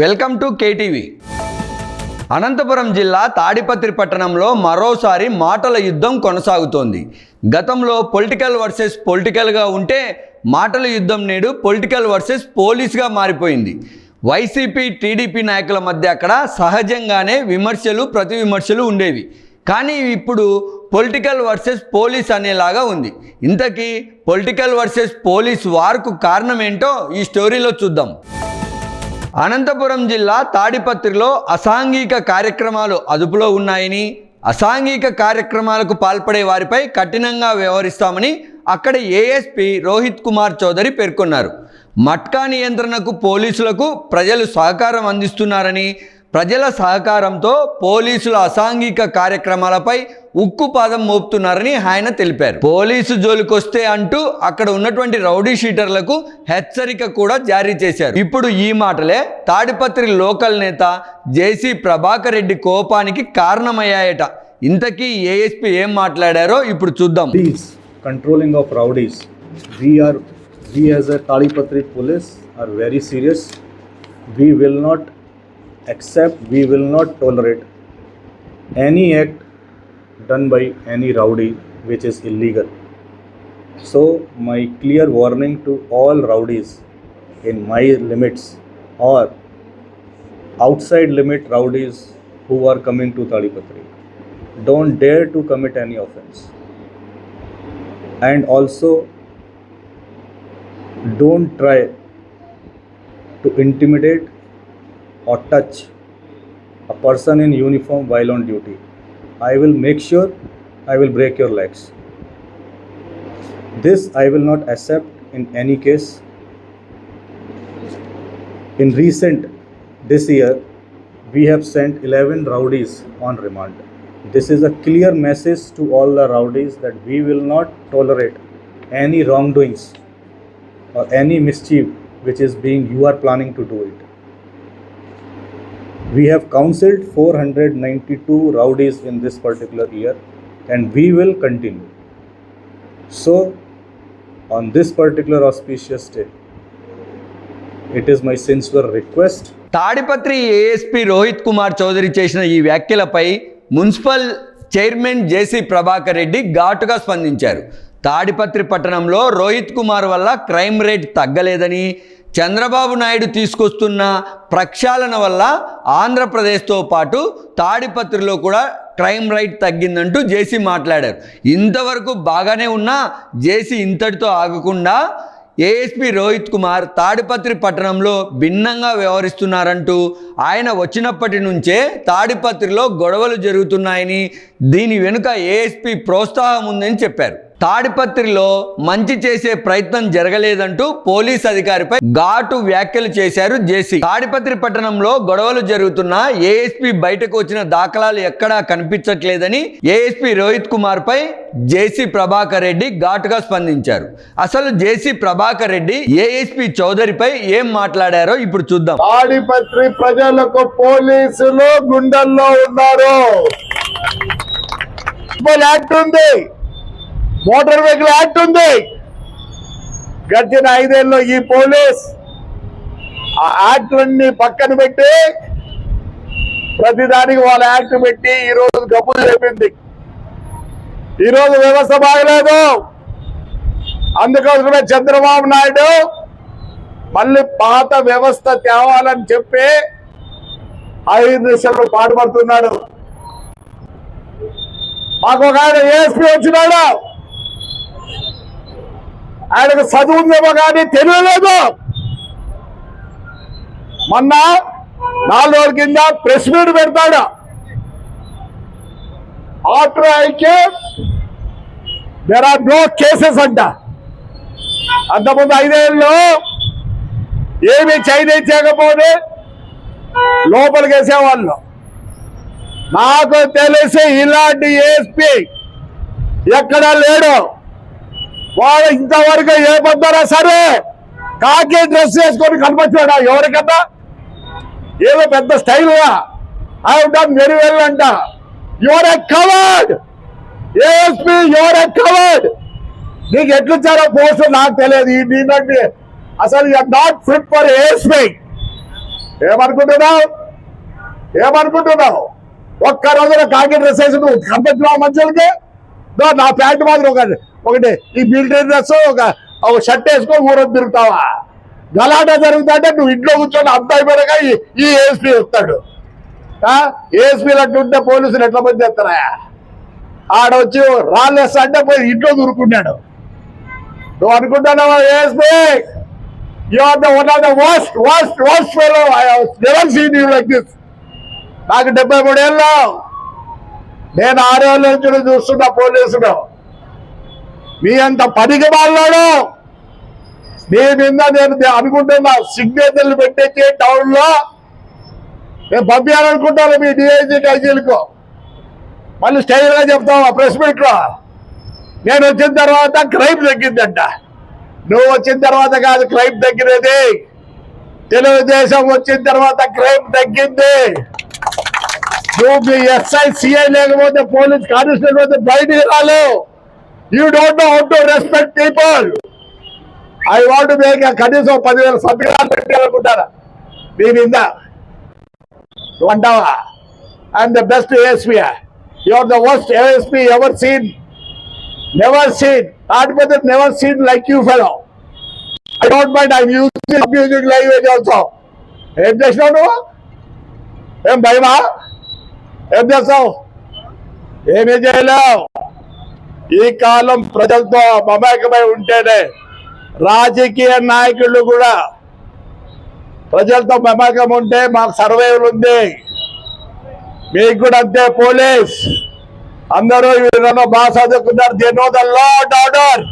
Welcome to KTV. Anantapuram జిల్లా తాడిపత్రి పట్టణంలో మరోసారి మాటల యుద్ధం కొనసాగుతోంది. గతంలో పొలిటికల్ వర్సెస్ పొలిటికల్గా ఉంటే మాటల యుద్ధం నేడు పొలిటికల్ వర్సెస్ పోలీస్గా మారిపోయింది. వైసీపీ టీడీపీ నాయకుల మధ్య అక్కడ సహజంగానే విమర్శలు ప్రతి విమర్శలు ఉండేవి. కానీ ఇప్పుడు పొలిటికల్ వర్సెస్ పోలీస్ అనేలాగా ఉంది. ఇంతకీ పొలిటికల్ వర్సెస్ పోలీస్ వార్కు కారణం ఏంటో ఈ స్టోరీలో చూద్దాం. అనంతపురం జిల్లా తాడిపత్రిలో అసాంఘిక కార్యక్రమాలు అదుపులో ఉన్నాయని అసాంఘిక కార్యక్రమాలకు పాల్పడే వారిపై కఠినంగా వ్యవహరిస్తామని అక్కడ ఏఎస్పీ రోహిత్ కుమార్ చౌదరి పేర్కొన్నారు. మట్కా నియంత్రణకు పోలీసులకు ప్రజలు సహకారం అందిస్తున్నారని ప్రజల సహకారంతో పోలీసుల అసాంఘిక కార్యక్రమాలపై ఉక్కు పాదం మోపుతున్నారని ఆయన తెలిపారు. పోలీసు జోలికొస్తే అంటూ అక్కడ ఉన్నటువంటి రౌడీ షీటర్లకు హెచ్చరిక కూడా జారీ చేశారు. ఇప్పుడు ఈ మాటలే తాడిపత్రి లోకల్ నేత జేసీ ప్రభాకర్ రెడ్డి కోపానికి కారణమయ్యాయట. ఇంతకీ ఏఎస్పీ ఏం మాట్లాడారో ఇప్పుడు చూద్దాం. Controlling of rowdies we are we are, we as a Talipatri police are very serious. We will not accept, we will not tolerate any act done by any rowdy which is illegal. So, my clear warning to all rowdies in my limits or outside limit rowdies who are coming to Talipatri. Don't dare to commit any offense and also don't try to intimidate or touch a person in uniform while on duty. I will make sure i will break your legs. This i will not accept in any case. In recent this year we have sent 11 rowdies on remand. This is a clear message to all the rowdies that we will not tolerate any wrongdoings or any mischief which is being you are planning to do it we have counselled four hundred ninety two rowdies in this particular year and we will continue so on this particular auspicious day it is my sincere request Tadipatri ASP Rohit Kumar Chowdary చేసిన ఈ వ్యాఖ్యలపై municipal chairman JC Prabhakar Reddy ఘాటుగా స్పందించారు తాడిపత్రి పట్టణంలో రోహిత్ కుమార్ వల్ల crime rate తగ్గలేదని చంద్రబాబు నాయుడు తీసుకొస్తున్న ప్రక్షాళన వల్ల ఆంధ్రప్రదేశ్తో పాటు తాడిపత్రిలో కూడా క్రైమ్ రైట్ తగ్గిందంటూ జేసీ మాట్లాడారు. ఇంతవరకు బాగానే ఉన్నా జేసీ ఇంతటితో ఆగకుండా ఏఎస్పీ రోహిత్ కుమార్ తాడిపత్రి పట్టణంలో భిన్నంగా వ్యవహరిస్తున్నారంటూ ఆయన వచ్చినప్పటి నుంచే తాడిపత్రిలో గొడవలు జరుగుతున్నాయని దీని వెనుక ఏఎస్పీ ప్రోత్సాహం ఉందని చెప్పారు. తాడిపత్రిలో మంచి చేసే ప్రయత్నం జరగలేదంటూ పోలీస్ అధికారిపై ఘాటు వ్యాఖ్యలు చేశారు జేసీ. తాడిపత్రి పట్టణంలో గొడవలు జరుగుతున్నా ఏఎస్పీ బయటకు వచ్చిన దాఖలాలు ఎక్కడా కనిపించట్లేదని ఏఎస్పీ రోహిత్ కుమార్ పై జేసీ ప్రభాకర్ రెడ్డి ఘాటుగా స్పందించారు. అసలు జేసీ ప్రభాకర్ రెడ్డి ఏఎస్పీ చౌదరిపై ఏం మాట్లాడారో ఇప్పుడు చూద్దాం. తాడిపత్రి ప్రజలకు పోలీసులు గుండెల్లో ఉన్నారు. ఉంది మోటార్ వెహికల్ యాక్ట్ ఉంది. గడిచిన ఐదేళ్ళలో ఈ పోలీస్ ఆ యాక్ట్లన్నీ పక్కన పెట్టి ప్రతిదానికి వాళ్ళ యాక్ట్ పెట్టి ఈ రోజు చెప్పింది. ఈ రోజు వ్యవస్థ బాగలేదు. అందుకోసమే చంద్రబాబు నాయుడు మళ్ళీ పాత వ్యవస్థ తేవాలని చెప్పి ఐదు దిశలు పాటుపడుతున్నాడు. మాకు ఒక ఆయన ఏఎస్పీ వచ్చినాడు. ఆయనకు చదువు ఉందేమో కానీ తెలియలేదు. మొన్న నాలుగు రోజుల కింద ప్రెస్ మీట్ పెడతాడు. After I came there are no cases అంట. అంతకుముందు ఐదేళ్ళు ఏమి చైనీస్ చేయకపోతే లోపలికి వేసేవాళ్ళు. నాకు తెలిసి ఇలాంటి ఏఎస్పీ ఎక్కడా లేడు. వాడు ఇంతవరకు ఏ పొద్దునా సరే కాకి డ్రెస్ వేసుకొని కనిపించాడా ఎవరికన్నా? ఏదో పెద్ద స్టైల్గా ఐ డన్ వెరీ అంట your a covered ASP your a covered నీకు ఎట్లుచ్చారో పోస్ట్ నాకు తెలియదు. ఈ అసలు అసలు నాట్ ఫిట్ ఫర్ ఏఎస్పీ ఏమనుకుంటున్నావు? ఏమనుకుంటున్నావు? ఒక్క రోజున కాకి డ్రెస్ వేసి నువ్వు కనిపించినావు మనుషులకి? నా ప్యాంటు మాత్రం ఒక ఒకటి ఈ మిలిటరీ డ్రెస్ ఒక ఒక షర్ట్ వేసుకొని ఊరొద్దు తిరుగుతావా? గలాటా జరుగుతుంటే నువ్వు ఇంట్లో కూర్చొని అంత అయిపోయాక ఈ- ఏఎస్పీ చెప్తాడు ఏఎస్పీలు అట్లుంటే పోలీసులు ఎట్లా మంది చేస్తారా? ఆడ వచ్చి రాళ్ళేస్తా అంటే పోయి ఇంట్లో దూరుకున్నాడు. నువ్వు అనుకుంటున్నావా ASP you are the one of the worst worst worst fellow never seen you like this నాకు డెబ్బై మూడేళ్ళు. నేను ఆరేళ్ళ నుంచి చూస్తున్నా పోలీసులు. మీ అంత పనికి వాళ్ళాడు మీ మీద నేను అనుకుంటున్నా సిగ్నేచర్లు పెట్టేసి టౌన్లో నేను పంపించాలనుకుంటాను మీ డిఐజీ డైజీలకు మళ్ళీ స్టైల్గా చెప్తావా? ప్రెస్ మీట్లో. నేను వచ్చిన తర్వాత క్రైమ్ తగ్గిందంట. నువ్వు వచ్చిన తర్వాత కాదు క్రైమ్ తగ్గినది. తెలుగుదేశం వచ్చిన తర్వాత క్రైమ్ తగ్గింది. నువ్వు మీ ఎస్ఐ సిఐ లేకపోతే పోలీస్ కానిస్టేబుల్ పోతే బయటికి రాలేవు. You don't know how to respect people I want make కనీసం పదివేల సంతకాలు పెట్టాలనుకుంటారా మీ మీద. నువ్వు అంటావా? I'm the best ASP your the worst ASP ever seen never seen కాకపోతే never seen like you fellow I don't mind I using music language also ఏం చేసినావు నువ్వు? ఏం భయమా? ఏం చేస్తావు? ఏమీ చేయలేవు. ఈ కాలం ప్రజలతో మమేకమై ఉంటేనే రాజకీయ నాయకులు కూడా ప్రజలతో మమేకం ఉంటే మాకు సర్వైవల్ ఉంది. మీకు కూడా అంతే పోలీస్. అందరూ వీళ్ళలో బాగా చదువుకున్నారు they know the law and order.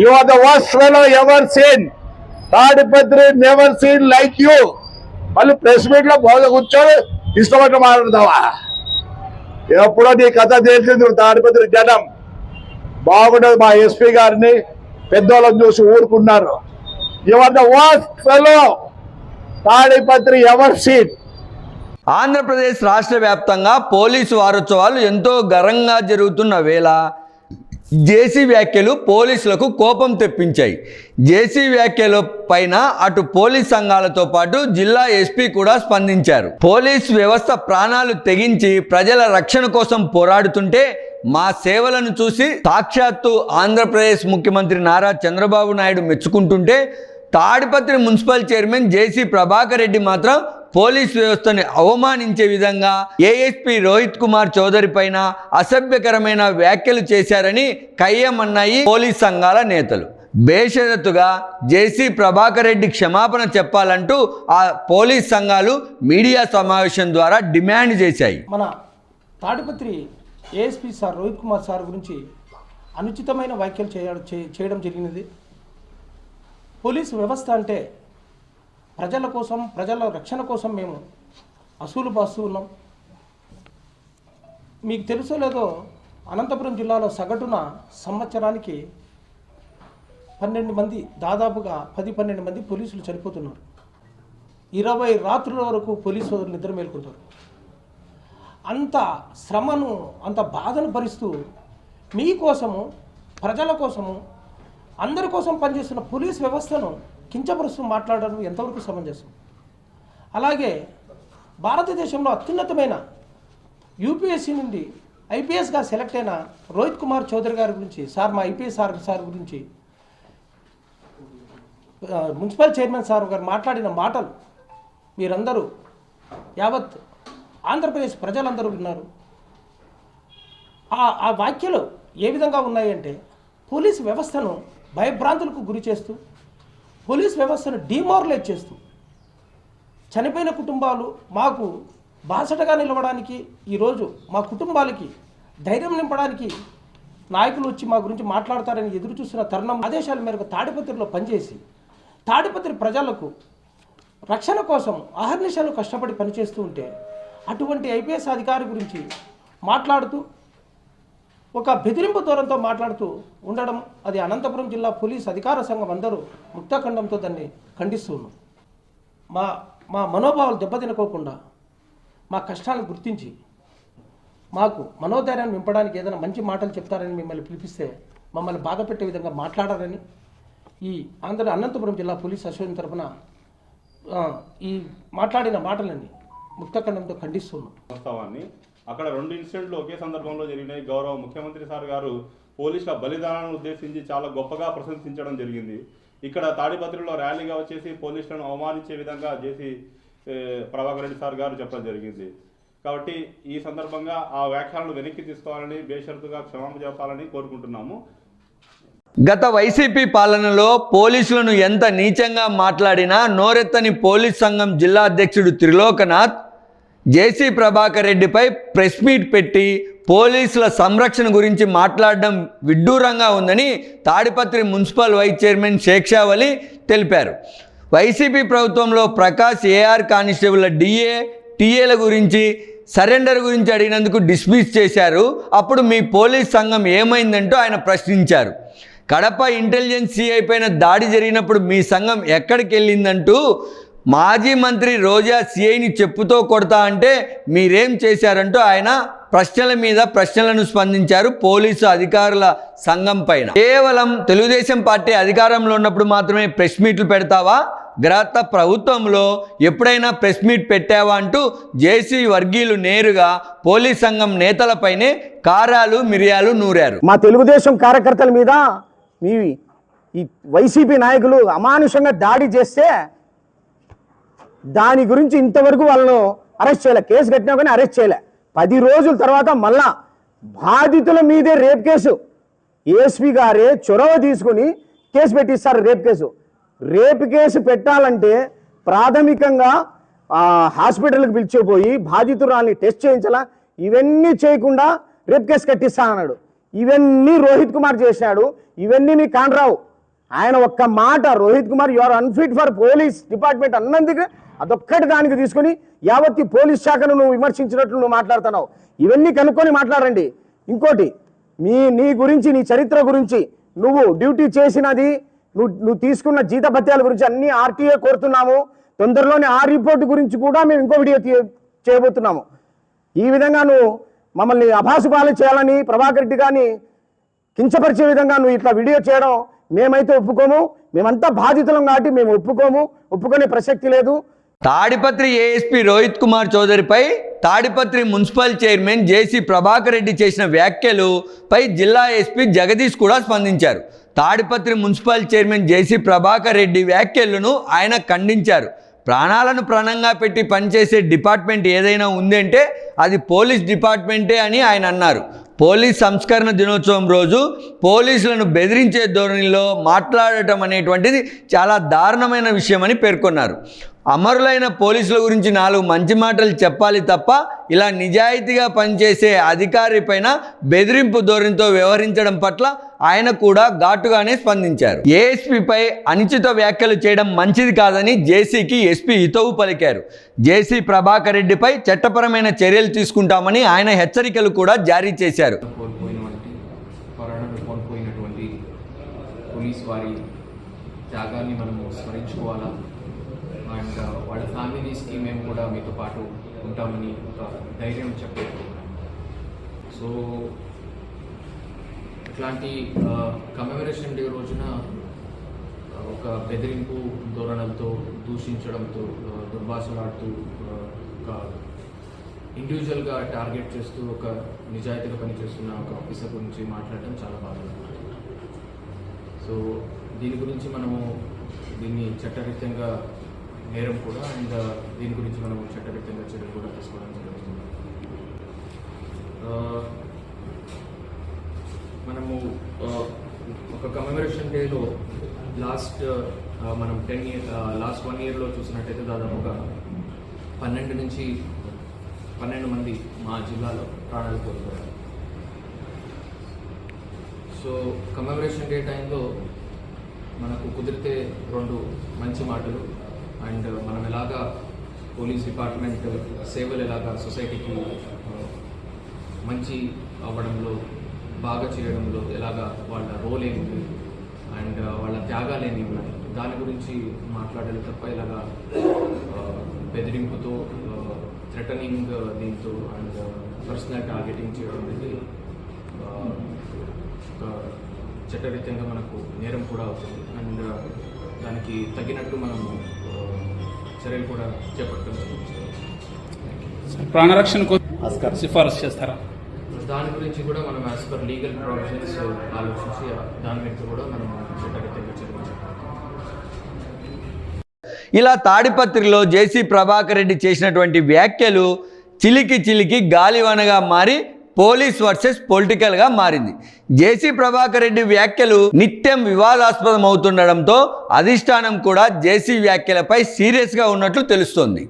You are the worst fellow ever seen. Tadipatri never seen like you. మళ్ళీ ప్రెస్ మీట్లో బోధ కూర్చొని ఇష్టపడి మాట్లాడతావా? ఎప్పుడో నీ కథ తెలిసింది తాడిపత్రి జనం. బాగుండదు మా ఎస్పీ గారిని పెద్దోళ్ళని చూసి ఊరుకున్నారు. You the worst fellow Tadipatri ever seen Andhra Pradesh రాష్ట్ర వ్యాప్తంగా పోలీసు వారోత్సవాలు ఎంతో ఘనంగా జరుగుతున్న వేళ. జేసీ వ్యాఖ్యలు పోలీసులకు కోపం తెప్పించాయి. జేసీ వ్యాఖ్యల పైన అటు పోలీస్ సంఘాలతో పాటు జిల్లా ఎస్పీ కూడా స్పందించారు. పోలీస్ వ్యవస్థ ప్రాణాలు తెగించి ప్రజల రక్షణ కోసం పోరాడుతుంటే మా సేవలను చూసి సాక్షాత్తు ఆంధ్రప్రదేశ్ ముఖ్యమంత్రి Nara Chandrababu Naidu మెచ్చుకుంటుంటే Tadipatri municipal chairman JC Prabhakar Reddy మాత్రం పోలీస్ వ్యవస్థని అవమానించే విధంగా ఏఎస్పీ రోహిత్ కుమార్ చౌదరి పైన అసభ్యకరమైన వ్యాఖ్యలు చేశారని కయ్యమన్నాయి పోలీస్ సంఘాల నేతలు. బేషరతుగా జేసీ ప్రభాకర్ రెడ్డి క్షమాపణ చెప్పాలంటూ ఆ పోలీస్ సంఘాలు మీడియా సమావేశం ద్వారా డిమాండ్ చేశాయి. మన Tadipatri ASP sir Rohit Kumar sir గురించి అనుచితమైన వ్యాఖ్యలు చేయడం చేయడం జరిగినది. పోలీసు వ్యవస్థ అంటే ప్రజల కోసం ప్రజల రక్షణ కోసం మేము అసూలు పాస్తూ ఉన్నాం. మీకు తెలుసో లేదో అనంతపురం జిల్లాలో సగటున సంవత్సరానికి పన్నెండు మంది దాదాపుగా పది పన్నెండు మంది పోలీసులు చనిపోతున్నారు. ఇరవై రాత్రుల వరకు పోలీసు సోదరులు నిద్ర మేల్కొంటారు. అంత శ్రమను అంత బాధను భరిస్తూ మీకోసము ప్రజల కోసము అందరి కోసం పనిచేస్తున్న పోలీస్ వ్యవస్థను కించపరుస్తూ మాట్లాడడం ఎంతవరకు సమంజసం? అలాగే భారతదేశంలో అత్యున్నతమైన యూపీఎస్సీ నుండి ఐపీఎస్గా సెలెక్ట్ అయిన రోహిత్ కుమార్ చౌదరి గారి గురించి సార్ మా ఐపీఎస్ సార్ సార్ గురించి మున్సిపల్ చైర్మన్ సార్ గారు మాట్లాడిన మాటలు మీరందరూ యావత్ ఆంధ్రప్రదేశ్ ప్రజలందరూ విన్నారు. ఆ ఆ వాక్యలు ఏ విధంగా ఉన్నాయంటే పోలీస్ వ్యవస్థను భయభ్రాంతులకు గురి చేస్తూ పోలీస్ వ్యవస్థను డిమారలైజ్ చేస్తూ చనిపోయిన కుటుంబాలు మాకు బాసటగా నిలవడానికి ఈరోజు మా కుటుంబాలకి ధైర్యం నింపడానికి నాయకులు వచ్చి మా గురించి మాట్లాడతారని ఎదురు చూస్తున్న తరుణం ఆదేశాల మేరకు తాడిపత్రిలో పనిచేసి తాడిపత్రి ప్రజలకు రక్షణ కోసం అహర్నిశలు కష్టపడి పనిచేస్తూ ఉంటే అటువంటి ఐపీఎస్ అధికారి గురించి మాట్లాడుతూ ఒక బెదిరింపు దూరంతో మాట్లాడుతూ ఉండడం అది అనంతపురం జిల్లా పోలీస్ అధికార సంఘం అందరూ ముక్తఖండంతో దాన్ని ఖండిస్తూ మా మా మనోభావాలు దెబ్బతినకోకుండా మా కష్టాలను గుర్తించి మాకు మనోధైర్యాన్ని నింపడానికి ఏదైనా మంచి మాటలు చెప్తారని మిమ్మల్ని పిలిపిస్తే మమ్మల్ని బాధ పెట్టే విధంగా మాట్లాడారని ఈ ఆంధ్ర అనంతపురం జిల్లా పోలీస్ అసోసియేషన్ తరఫున ఈ మాట్లాడిన మాటలన్నీ ముక్తఖండంతో ఖండిస్తున్నాం అక్కడ రెండు ఇన్సిడెంట్లు ఒకే సందర్భంలో జరిగినాయి. గౌరవ ముఖ్యమంత్రి సార్ గారు పోలీసుల బలిదానాలను ఉద్దేశించి చాలా గొప్పగా ప్రశంసించడం జరిగింది. ఇక్కడ తాడిపత్రిలో ర్యాలీగా వచ్చేసి పోలీసులను అవమానించే విధంగా చేసి ప్రభాకర్ రెడ్డి సార్ గారు చెప్పడం జరిగింది. కాబట్టి ఈ సందర్భంగా ఆ వ్యాఖ్యలను వెనక్కి తీసుకోవాలని బేషరతుగా క్షమాపణ చెప్పాలని కోరుకుంటున్నాము. గత వైసీపీ పాలనలో పోలీసులను ఎంత నీచంగా మాట్లాడినా నోరెత్తని పోలీస్ సంఘం జిల్లా అధ్యక్షుడు త్రిలోకనాథ్ జేసీ ప్రభాకర్ రెడ్డిపై ప్రెస్ మీట్ పెట్టి పోలీసుల సంరక్షణ గురించి మాట్లాడడం విడ్డూరంగా ఉందని Tadipatri municipal vice chairman Shekshavali తెలిపారు. వైసీపీ ప్రభుత్వంలో ప్రకాష్ ఏఆర్ కానిస్టేబుల్ డిఏ టీఏల గురించి సరెండర్ గురించి అడిగినందుకు డిస్మిస్ చేశారు. అప్పుడు మీ పోలీస్ సంఘం ఏమైందంటూ ఆయన ప్రశ్నించారు. కడప ఇంటెలిజెన్స్ సిఐ పైన దాడి జరిగినప్పుడు మీ సంఘం ఎక్కడికి వెళ్ళిందంటూ మాజీ మంత్రి రోజా సిఐని చెప్పుతో కొడతా అంటే మీరేం చేశారంటూ ఆయన ప్రశ్నల మీద ప్రశ్నలను స్పందించారు పోలీసు అధికారుల సంఘం పైన. కేవలం తెలుగుదేశం పార్టీ అధికారంలో ఉన్నప్పుడు మాత్రమే ప్రెస్ మీట్లు పెడతావా? గత ప్రభుత్వంలో ఎప్పుడైనా ప్రెస్ మీట్ పెట్టావా అంటూ జేసీ వర్గీయులు నేరుగా పోలీస్ సంఘం నేతలపైనే కారాలు మిరియాలు నూరారు. మా తెలుగుదేశం కార్యకర్తల మీద మీ ఈ వైసీపీ నాయకులు అమానుషంగా దాడి చేస్తే దాని గురించి ఇంతవరకు వాళ్ళను అరెస్ట్ చేయలే. కేసు కట్టినా కానీ అరెస్ట్ చేయలే. పది రోజుల తర్వాత మళ్ళా బాధితుల మీదే రేప్ కేసు. ఏఎస్పీ గారే చొరవ తీసుకుని కేసు పెట్టిస్తారు రేప్ కేసు. రేప్ కేసు పెట్టాలంటే ప్రాథమికంగా హాస్పిటల్కి పిలిచిపోయి బాధితురాల్ని టెస్ట్ చేయించాలా? ఇవన్నీ చేయకుండా రేప్ కేసు కట్టిస్తా అన్నాడు. ఇవన్నీ రోహిత్ కుమార్ చేశాడు. ఇవన్నీ మీకు కానరావు ఆయన ఒక్క మాట Rohit Kumar you are unfit for police department అన్నందుకు అదొక్కటి దానికి తీసుకొని యావత్తి పోలీస్ శాఖను నువ్వు విమర్శించినట్లు నువ్వు మాట్లాడుతున్నావు. ఇవన్నీ కనుక్కొని మాట్లాడండి. ఇంకోటి మీ నీ గురించి నీ చరిత్ర గురించి నువ్వు డ్యూటీ చేసినది నువ్వు నువ్వు తీసుకున్న జీతభత్యాల గురించి అన్ని ఆర్టీఏ కోరుతున్నాము. తొందరలోనే ఆ రిపోర్ట్ గురించి కూడా మేము ఇంకో వీడియో చేయబోతున్నాము. ఈ విధంగా నువ్వు మమ్మల్ని అభాసుపాలు చేయాలని ప్రభాకర్ రెడ్డి గారిని కించపరిచే విధంగా నువ్వు ఇట్లా వీడియో చేయడం మేమైతే ఒప్పుకోము. మేమంతా బాధితులం కాబట్టి మేము ఒప్పుకోము. ఒప్పుకునే ప్రసక్తి లేదు. Tadipatri ASP Rohit Kumar చౌదరిపై Tadipatri municipal chairman JC Prabhakar Reddy చేసిన వ్యాఖ్యలు పై జిల్లా ఎస్పీ జగదీష్ కూడా స్పందించారు. Tadipatri municipal chairman JC Prabhakar Reddy వ్యాఖ్యలను ఆయన ఖండించారు. ప్రాణాలను ప్రాణంగా పెట్టి పనిచేసే డిపార్ట్మెంట్ ఏదైనా ఉందంటే అది పోలీస్ డిపార్ట్మెంటే అని ఆయన అన్నారు. పోలీస్ సంస్కరణ దినోత్సవం రోజు పోలీసులను బెదిరించే ధోరణిలో మాట్లాడటం అనేటువంటిది చాలా దారుణమైన విషయమని పేర్కొన్నారు. అమరులైన పోలీసుల గురించి నాలుగు మంచి మాటలు చెప్పాలి తప్ప ఇలా నిజాయితీగా పనిచేసే అధికారి పైన బెదిరింపు ధోరణితో వ్యవహరించడం పట్ల ఆయన కూడా ఘాటుగానే స్పందించారు. ఏఎస్పీపై అనుచిత వ్యాఖ్యలు చేయడం మంచిది కాదని జేసీకి ఎస్పీ హితవు పలికారు. జేసీ ప్రభాకర్ రెడ్డిపై చట్టపరమైన చర్యలు తీసుకుంటామని ఆయన హెచ్చరికలు కూడా జారీ చేశారు. పోలీస్ వారి త్యాగాన్ని స్మరించుకోవాలా అండ్ వాళ్ళ ఫ్యామిలీస్కి మేము కూడా మీతో పాటు ఉంటామని ఒక ధైర్యం చెప్పే సో ఇట్లాంటి కమెమరేషన్ డే రోజున ఒక బెదిరింపు ధోరణలతో దూషించడంతో దుర్భాషలాడుతూ ఒక ఇండివిజువల్గా టార్గెట్ చేస్తూ ఒక నిజాయితీగా పనిచేస్తున్న ఒక ఆఫీసర్ గురించి మాట్లాడటం చాలా బాగా సో దీని గురించి మనము దీన్ని చట్టరీత్యంగా నేరం కూడా అండ్ దీని గురించి మనము చట్టరీత్యంగా చర్యలు కూడా తీసుకోవడం జరుగుతుంది. మనము ఒక కమెమరేషన్ డేలో లాస్ట్ మనం టెన్ ఇయర్ లాస్ట్ వన్ ఇయర్లో చూసినట్టయితే దాదాపుగా పన్నెండు నుంచి పన్నెండు మంది మా జిల్లాలో ప్రాణాలు కోల్పోయారు. సో కమెమరేషన్ డే టైంలో మనకు కుదిరితే రెండు మంచి మాటలు అండ్ మనం ఎలాగా పోలీస్ డిపార్ట్మెంట్ సేవలు ఎలాగా సొసైటీకి మంచి అవ్వడంలో బాగా చేయడంలో ఎలాగా వాళ్ళ రోల్ ఏమిటి అండ్ వాళ్ళ త్యాగాలు ఏమి ఉన్నాయి దాని గురించి మాట్లాడాలి తప్ప ఇలాగా బెదిరింపుతో థ్రెటనింగ్ దీంతో అండ్ పర్సనల్ టార్గెటింగ్ చేయడం అనేది ఒక చట్టరీత్యంగా మనకు నేరం కూడా అవుతుంది. అండ్ దానికి తగినట్టు మనము చర్యలు కూడా చేపట్టడం జరుగుతుంది. ప్రాణరక్షణ కోసం సిఫారసు చేస్తారా? దాని గురించి కూడా మనం యాజ్ పర్ లీగల్ ప్రొవిజన్స్ ఆలోచించి ఆ దాని మీద కూడా మనం ఇలా తాడిపత్రిలో జేసీ ప్రభాకర్ రెడ్డి చేసినటువంటి వ్యాఖ్యలు చిలికి చిలికి గాలివనగా మారి పోలీస్ వర్సెస్ పొలిటికల్గా మారింది. జేసీ ప్రభాకర్ రెడ్డి వ్యాఖ్యలు నిత్యం వివాదాస్పదం అవుతుండడంతో అధిష్టానం కూడా జేసీ వ్యాఖ్యలపై సీరియస్గా ఉన్నట్లు తెలుస్తోంది.